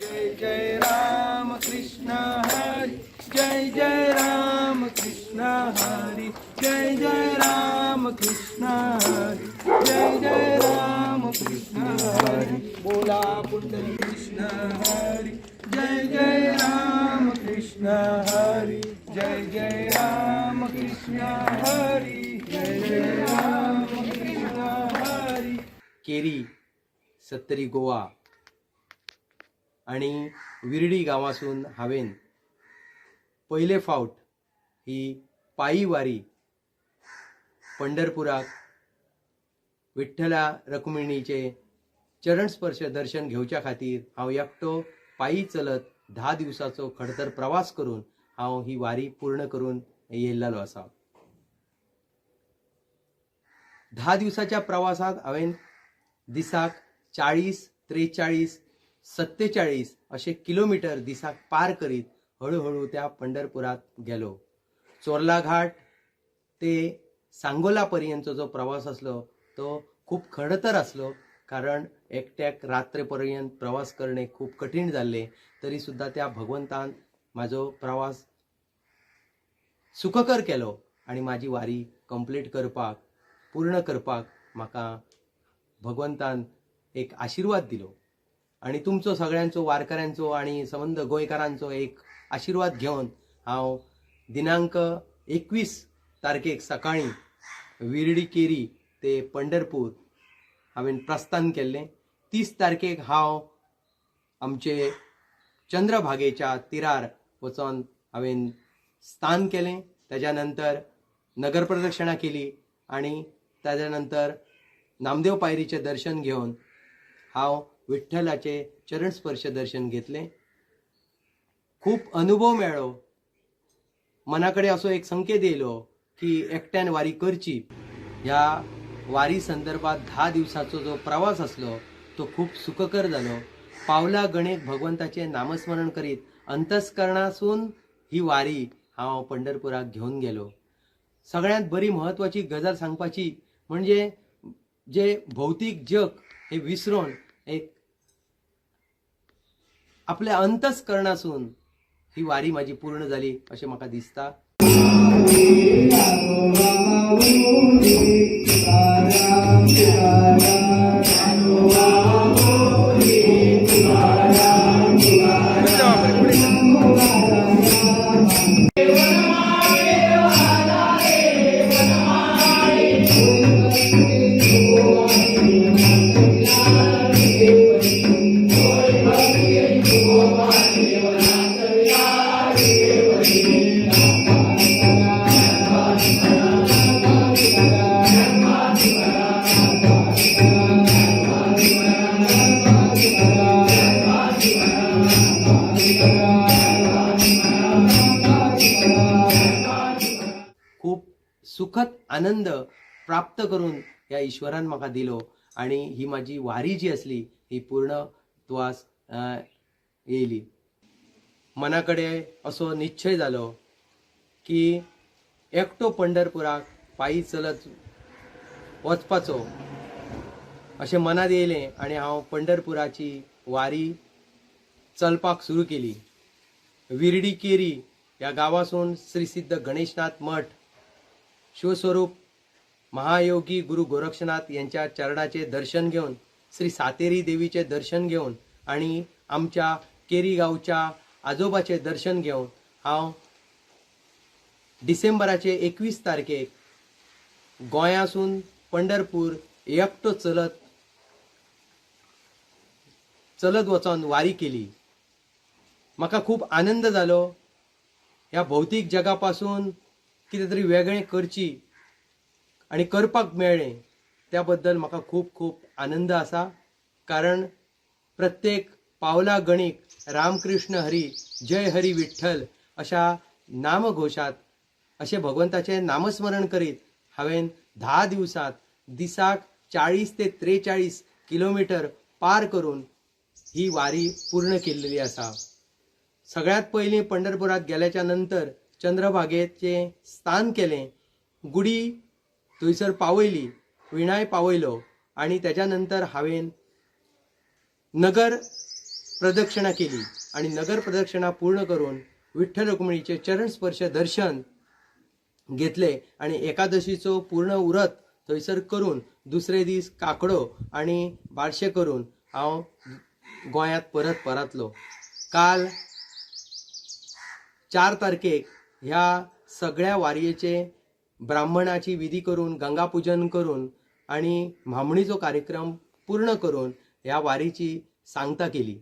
जय जय राम कृष्ण हरी जय जय राम कृष्ण हरी जय जय राम कृष्ण हरी जय जय राम कृष्ण हरी बोला पुंडली कृष्ण हरी जय जय राम कृष्ण हरी जय जय राम कृष्ण हरी जय जय राम कृष्ण हरी। केरी सत्तरी गोवा। आणि विरडी गांवासून हांवें पयले फावट ही पायी वारी पंढरपुराक विठ्ठला रखुमिणीचे चरण स्पर्श दर्शन घेवच्या खातीर हांव एकटो पायी चलत धा दिवसाचो खडतर प्रवास करून हांव ही वारी पूर्ण करून येयल्लो आसा. धा दिवसाच्या प्रवासात हांवें दिसाक चाळीस त्रेचाळीस सत्तेचाळीस असे किलोमिटर दिसाक पार करीत हळूहळू त्या पंढरपुरात गेलो. चोरला घाट ते सांगोला पर्यंतचो जो प्रवास असलो तो खूप खडतर असलो कारण एकट्याक रात्रे पर्यंत प्रवास करणे खूप कठीण जाल्ले तरी सुद्धा त्या भगवंतान म्हाजो प्रवास सुखकर केलो आणि माझी वारी कंप्लीट करपाक पूर्ण करपाक म्हाका भगवंतान एक आशिर्वाद दिलो. आणि तुमचो सगळ्यांचो वारकऱ्यांचो आणि संबंध गोंयकारांचो एक आशिर्वाद घेवन हांव दिनांक एकवीस तारखेक सकाळीं विरडी केरी ते पंढरपूर हांवें प्रस्थान केल्लें. तीस तारखेक हांव आमचे चंद्रभागेच्या तिरार वचोन हांवें स्थान केलें. त्याच्या नंतर नगर प्रदक्षिणा केली आणि ताज्या नंतर नामदेव पायरीचें दर्शन घेवन हांव विठ्ठलाचे चरण स्पर्श दर्शन घेतलें. खूप अनुभव मेळ्ळो मना कडेन असो एक संकेत येयलो की एकट्यान वारी करची. ह्या वारी संदर्भात धा दिवसाचो जो प्रवास असलो तो खूप सुखकर जालो पावला गणेक भगवंताचें नामस्मरण करीत अंतस्करणासून ही वारी हांव पंढरपुराक घेवन गेलो. सगळ्यांत बरी म्हत्वाची गजाल सांगपाची म्हणजे जे भौतीक जग हे विसरून एक आपल्या अंतस्करणासून ही वारी माझी पूर्ण झाली अशें म्हाका दिसता. खूप सुखद आनंद प्राप्त करून या ईश्वरान म्हाका दिलो. आणि ही माझी वारी जी असली ही पूर्ण तुवास अं, येयली. मनाकडे असो निश्चय जालो की एकटो पंढरपुराक पायी चलत वचपाचो. अशें मनात येयलें आनी हांव पंढरपुराची वारी चलपाक सुरू केली. विरडी केरी ह्या गांवासून श्री सिद्ध गणेशनाथ मठ शिवस्वरूप महायोगी गुरु गोरक्षनाथ यांच्या चरणाचे दर्शन घेऊन श्री सातेरी देवीचे दर्शन घेऊन आणि आमच्या केरी गावच्या आजोबाचे दर्शन घेवन हांव डिसेंबराचे एकवीस तारखेक गोंयासून पंढरपूर एकटो चलत चलत वचोन वारी केली. म्हाका खूप आनंद जालो ह्या भौतीक जगा पासून कितें तरी वेगळें करची आनी करपाक मेळ्ळें त्या बद्दल म्हाका खूब खूब आनंद आसा कारण प्रत्येक पावला गणीक रामकृष्ण हरी जय हरी विठ्ठल अशा नामघोशात अशें भगवंताचें नामस्मरण करीत हांवें धा दिवसात दिसाक चाळीस ते त्रेचाळीस किलोमिटर पार करून ही वारी पूर्ण केलेली आसा. सगळ्यात पयलीं पंढरपुरात गेल्याच्यानंतर चंद्रभागेचें स्थान केलें. गुडी थंयसर पावयली विणाय पावयलो आनी त्याच्यानंतर नंतर हांवें नगर प्रदक्षिणा केली आणि नगर प्रदक्षिणा पूर्ण करून विठ्ठल रुक्मिणीचे चरण स्पर्श दर्शन घेतले आणि एकादशीचो पूर्ण उरत थंयसर करून दुसरे दीस काकडो आनी बारशे करून हांव गोंयांत परत परतलो. काल चार तारखेक ह्या सगळ्या वारयेचे ब्राह्मणाची विधी करून गंगापूजन करून आणि म्हामणीचो कार्यक्रम पूर्ण करून ह्या वारीची सांगता केली.